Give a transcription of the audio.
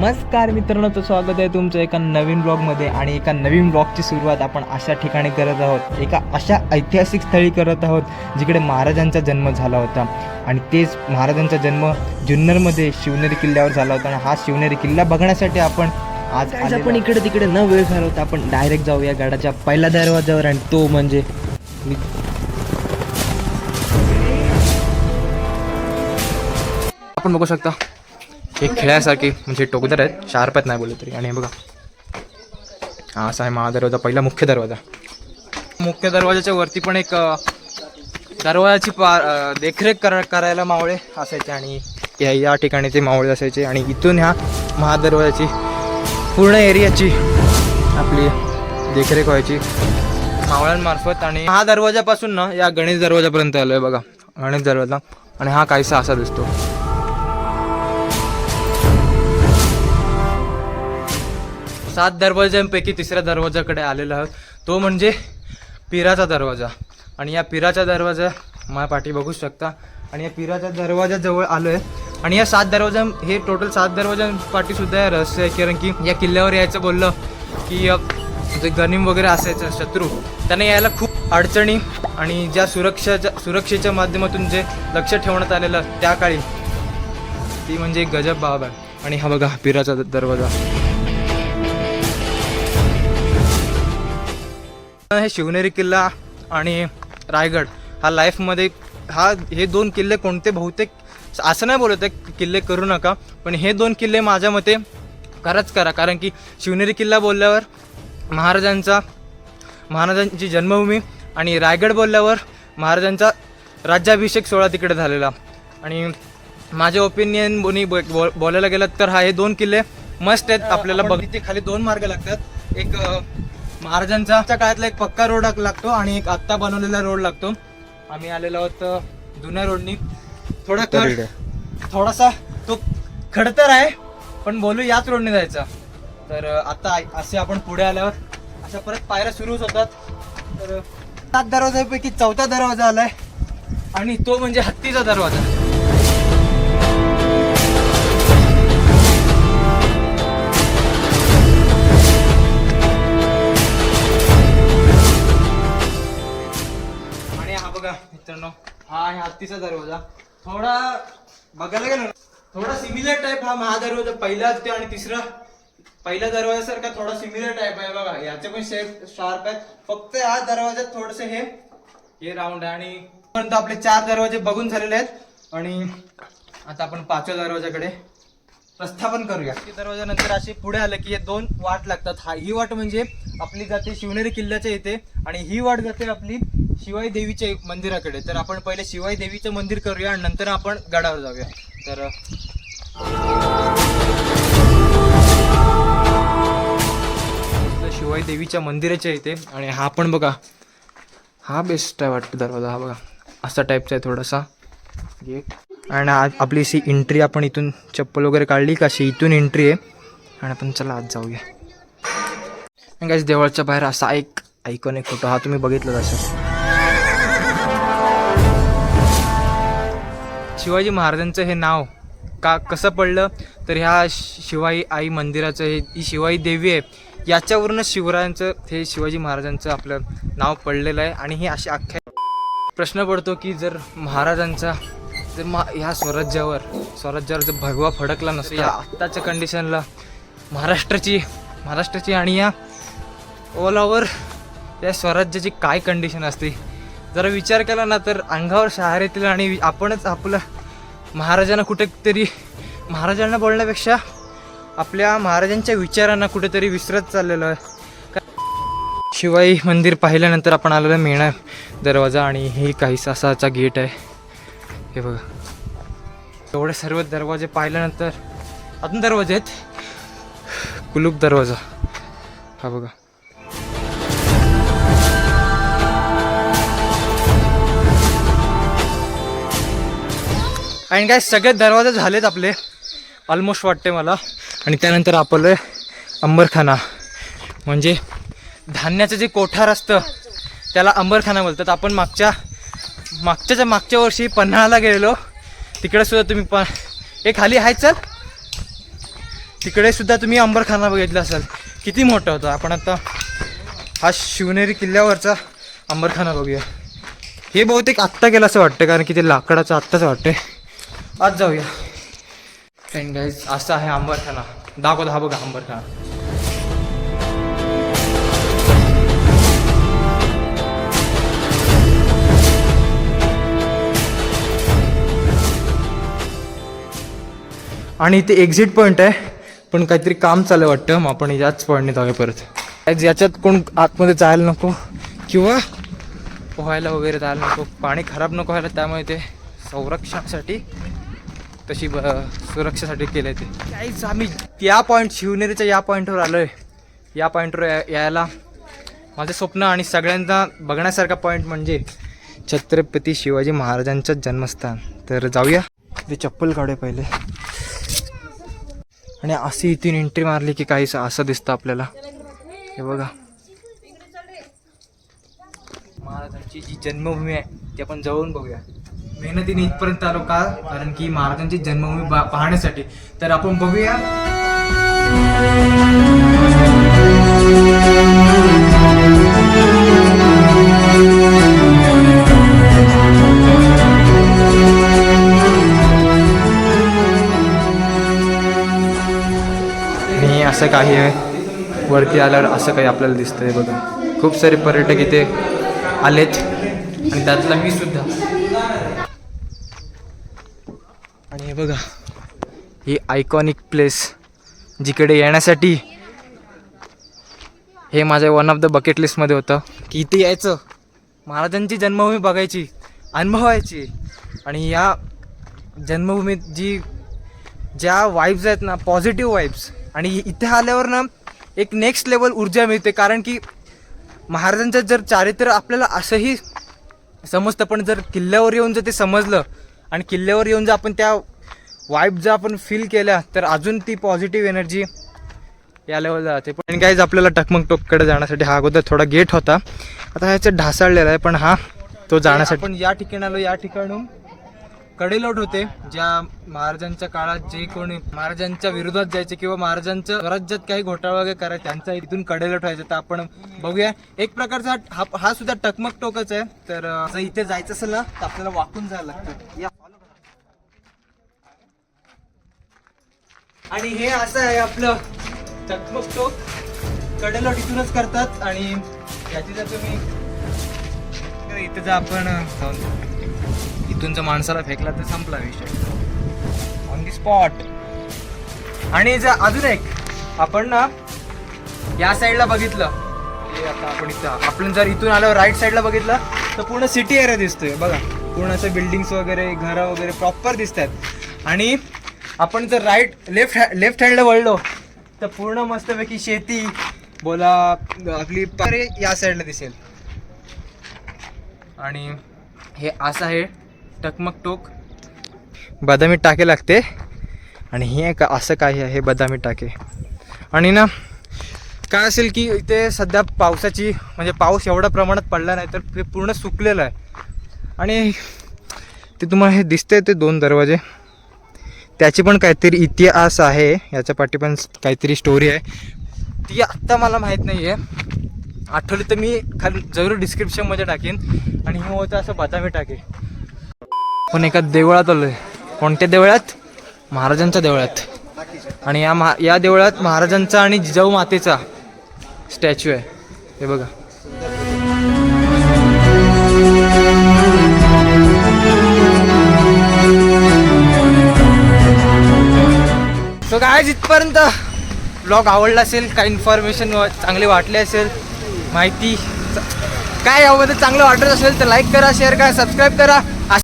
नमस्कार मित्रांनो तर स्वागत आहे तुमचं एका नवीन ब्लॉगमध्ये आणि एका नवीन ब्लॉगची सुरुवात आपण अशा ठिकाणी करत आहोत. एका अशा ऐतिहासिक स्थळी करत आहोत जिकडे महाराजांचा जन्म झाला होता. आणि तेच महाराजांचा जन्म जुन्नरमध्ये शिवनेरी किल्ल्यावर झाला होता. आणि हा शिवनेरी किल्ला बघण्यासाठी आपण आज आज आपण इकडे तिकडे न वेळ घालवता आपण डायरेक्ट जाऊया गडाच्या पहिल्या दरवाजावर आणि तो म्हणजे आपण बघू शकता. हे खेळासारखे म्हणजे टोकदार आहेत. शार्प आहेत नाही बोलले तरी. आणि हे बघा. हा असा आहे महादरवाजा पहिला मुख्य दरवाजा. मुख्य दरवाजाच्या वरती पण एक दरवाजाची पा देखरेख कर करायला मावळे असायचे आणि या या ठिकाणी ते मावळे असायचे. आणि इथून ह्या महादरवाजाची पूर्ण एरियाची आपली देखरेख व्हायची मावळ्यांमार्फत. आणि हा दरवाजापासून ना या गणेश दरवाजापर्यंत आलो आहे बघा. गणेश दरवाजा. आणि हा काहीसा असा दिसतो. सात दरवाज्यांपैकी तिसऱ्या दरवाजाकडे आलेलो आहोत. तो म्हणजे पिराचा दरवाजा. आणि या पिराचा दरवाजा माझ्या पाठी बघू शकता. आणि या पिराच्या दरवाजाजवळ आलो आहे आणि या सात दरवाजा हे टोटल सात दरवाजांपाठी सुद्धा रहस्य आहे. कारण की या किल्ल्यावर यायचं बोललं की जे गनिम वगैरे असायचं शत्रू त्यांना यायला खूप अडचणी आणि ज्या सुरक्षाच्या सुरक्षेच्या माध्यमातून जे लक्ष ठेवण्यात आलेलं त्या काळी ती म्हणजे गजब बाब आहे. आणि हा बघा पिराचा दरवाजा. हे शिवनेरी किल्ला आणि रायगड हा लाईफमध्ये हा हे दोन किल्ले कोणते बहुतेक असं नाही बोलत आहे किल्ले करू नका पण हे दोन किल्ले माझ्या मते कराच करा. कारण की शिवनेरी किल्ला बोलल्यावर महाराजांचा महाराजांची जन्मभूमी आणि रायगड बोलल्यावर महाराजांचा राज्याभिषेक सोहळा तिकडे झालेला. आणि माझ्या ओपिनियन बोनी बो- बोलायला गेलं तर हा हे दोन किल्ले मस्त आहेत. आपल्याला बघ खाली दोन मार्ग लागतात. एक महाराजांचा काळातला एक पक्का रोड लागतो आणि एक आत्ता बनवलेला रोड लागतो. आम्ही आलेलो आहोत जुन्या रोडनी. थोडा खड थोडासा तो खडतर आहे पण बोलू याच रोडने जायचा. तर आता असे आपण पुढे आल्यावर अशा परत पायऱ्या सुरूच होतात. तर सात दरवाजापैकी चौथा दरवाजा आलाय. आणि तो म्हणजे हत्तीचा दरवाजा. हा आहे हत्तीचा दरवाजा. थोडा बघायला गेलो ना, थोडा सिमिलर टाईप हा महादरवाजा पहिला ते आणि तिसरा. पहिल्या दरवाजासारखा थोडा सिमिलर टाईप आहे बघा. याचे पण शेप शार्प आहेत. फक्त या दरवाजात थोडस हे हे राऊंड आहे. आणि पर्यंत आपले चार दरवाजे बघून झालेले आहेत. आणि आता आपण पाचव्या दरवाजाकडे प्रस्थापन करूया. दरवाजा नंतर अशी पुढे आलं की हे दोन वाट लागतात. हा ही वाट म्हणजे आपली जाते शिवनेरी किल्ल्याच्या इथे आणि ही वाट जाते आपली शिवाई देवीच्या मंदिराकडे. तर आपण पहिले शिवाई देवीचं मंदिर करूया आणि नंतर आपण गडावर जाऊया. तर शिवाई देवीच्या मंदिराच्या इथे. आणि हा पण बघा. हा बेस्ट आहे वाटतं दरवाजा. हा बघा. असा टाईपचा आहे थोडासा. गेट आणि आज आपली अशी एंट्री आपण इथून चप्पल वगैरे काढली का? अशी इथून एंट्री आहे. आणि आपण चला आज जाऊया. आणि guys, देवळच्या बाहेर असा एक ऐकून एक फोटो हा तुम्ही बघितला असं शिवाजी महाराजांचं हे नाव का कसं पडलं? तर ह्या शि- शिवाई आई मंदिराचं हे ही शिवाई देवी आहे याच्यावरूनच शिवरायांचं हे शिवाजी महाराजांचं आपलं नाव पडलेलं आहे. आणि हे असे अख्ख्या प्रश्न पडतो की जर महाराजांचा जर मा ह्या स्वराज्यावर स्वराज्यावर जर भगवा फडकला नसतो या आत्ताच्या कंडिशनला महाराष्ट्राची महाराष्ट्राची आणि या ओलावर या स्वराज्याची काय कंडिशन असते? जरा विचार केला ना तर अंगावर शहार येतील आणि आपणच आपलं महाराजांना कुठेतरी महाराजांना बोलण्यापेक्षा आपल्या महाराजांच्या विचारांना कुठेतरी विसरत चाललेलो आहे. शिवाई मंदिर पाहिल्यानंतर आपण आलेला मेणा दरवाजा आणि हे काही सासाचा गेट आहे. हे बघा. एवढे सर्व दरवाजे पाहिल्यानंतर अजून दरवाजे आहेत? कुलूप दरवाजा. हा बघा. आणि काय सगळे दरवाजे झालेत आपले. ऑलमोस्ट वाटते मला. आणि त्यानंतर आपलं अंबरखाना. म्हणजे धान्याचं जे कोठार असतं त्याला अंबरखाना बोलतात. आपण मागच्या मागच्याच्या मागच्या वर्षी पन्हाळाला गेलेलो. तिकडे सुद्धा तुम्ही प हे खाली आहे चल. तिकडे सुद्धा तुम्ही अंबरखाना बघितला असाल. किती मोठा होता. आपण आता हा शिवनेरी किल्ल्यावरचा अंबरखाना बघूया. हे बहुतेक आत्ता गेलं असं वाटतं कारण की ते लाकडाचं आत्ताच वाटतंय. आज जाऊया. फ्रेंड गाईज असं आहे अंबरखाना दाखवतो हा बघा आंबरखाना. आणि इथे एक्झिट पॉईंट आहे. पण काहीतरी काम चालू आहे वाटतं. मग आपण याच पॉईंटने जाऊया परत. याच्यात कोण आतमध्ये जायला नको. किंवा पोहायला वगैरे जायला नको. पाणी खराब नको व्हायला त्यामुळे ते संरक्षणासाठी तशी ब सुरक्षेसाठी केलं ते. काहीच आम्ही या पॉईंट शिवनेरीच्या या पॉईंटवर आलो आहे या पॉईंटवर या यायला. माझं स्वप्न आणि सगळ्यांना बघण्यासारखा पॉईंट म्हणजे छत्रपती शिवाजी महाराजांचं जन्मस्थान. तर जाऊया. ते चप्पल काढूया पहिले. आणि अशी इथून एंट्री मारली की काही असं दिसतं आपल्याला. हे बघा. महाराजांची जी जन्मभूमी आहे ती आपण जवळून बघूया. मेहनतीने इथपर्यंत आलो का? कारण की महाराजांची जन्मभूमी बा- पाहण्यासाठी. तर आपण बघूया. आणि असं काही आहे वरती आल्यावर असं काही आपल्याला दिसतंय बघा खूप सारे पर्यटक इथे आलेत. आणि त्यातला मी सुद्धा आणि हे बघा. ही आयकॉनिक प्लेस जिकडे येण्यासाठी हे माझ्या वन ऑफ द बकेट लिस्टमध्ये होतं. की इथे यायचं. महाराजांची जन्मभूमी बघायची अनुभवायची. आणि या जन्मभूमीत जी ज्या वाईब्स आहेत ना पॉझिटिव्ह वाईब्स आणि इथे आल्यावर ना एक नेक्स्ट लेवल ऊर्जा मिळते. कारण की महाराजांचं जर चारित्र्य आपल्याला असंही समजतं पण जर किल्ल्यावर येऊन जर ते समजलं आणि किल्ल्यावर येऊन जर आपण त्या वाईब जर आपण फील केल्या तर अजून ती पॉझिटिव्ह एनर्जी या लेवलला जाते. पण काहीच आपल्याला टकमक टोककडे जाण्यासाठी हा अगोदर थोडा गेट होता. आता ह्याच्यात ढासळलेला आहे पण हा तो जाण्यासाठी आपण या ठिकाणी आलो या ठिकाणून कडेलोट होते ज्या महाराजांच्या काळात जे कोणी महाराजांच्या विरोधात जायचे किंवा महाराजांचं स्वराज्यात काही घोटाळा वगैरे करायचे त्यांचा इथून कडेलोट व्हायचं. तर आपण बघूया. एक प्रकारचा हा हा सुद्धा टकमक टोकच आहे. तर जर इथे जायचं असेल ना तर आपल्याला वाकून जायला लागतं. या follow करा. आणि हे असं आहे आपलं चकमक टोक कडेला इथूनच करतात आणि याची जर तुम्ही तर इथे जर आपण जाऊन इथून जर माणसाला फेकला तर संपला विषय. ऑन दी स्पॉट आणि जर अजून एक आपण ना या साईडला बघितलं. हे आता आपण इथं आपण जर इथून आलो राईट साईडला बघितलं तर पूर्ण सिटी एरिया दिसतोय. बघा पूर्ण असं बिल्डिंग्स वगैरे घरं वगैरे प्रॉपर दिसत आहेत आणि आपण जर राईट लेफ्ट लेफ्ट हँडला वळलो तर पूर्ण मस्तपैकी शेती बोला आपली पारे या साईडला दिसेल. आणि हे असं आहे टकमक टोक. बदामी टाके लागते. आणि हे का असं काही आहे बदामी टाके. आणि ना काय असेल की इथे सध्या पावसाची म्हणजे पाऊस एवढ्या प्रमाणात पडला नाही तर ते पूर्ण सुकलेलं आहे. आणि ते तुम्हाला हे दिसते ते दोन दरवाजे. त्याची पण काहीतरी इतिहास आहे. याच्या पाठी पण काहीतरी स्टोरी आहे. ती आत्ता मला माहीत नाही आहे आठवली तर मी खाली जरूर डिस्क्रिप्शनमध्ये टाकेन. आणि हे होतं असं बदामी टाके. पण एका देवळात आलो आहे कोणत्या देवळात? महाराजांच्या देवळात. आणि या महा या देवळात महाराजांचा आणि जिजाऊ मातेचा स्टॅच्यू आहे. हे बघा. काय इथपर्यंत ब्लॉग आवडला असेल काही इन्फॉर्मेशन चांगले वाटले असेल माहिती काय यामध्ये चांगलं वाटत असेल तर लाईक करा शेअर करा सबस्क्राईब करा.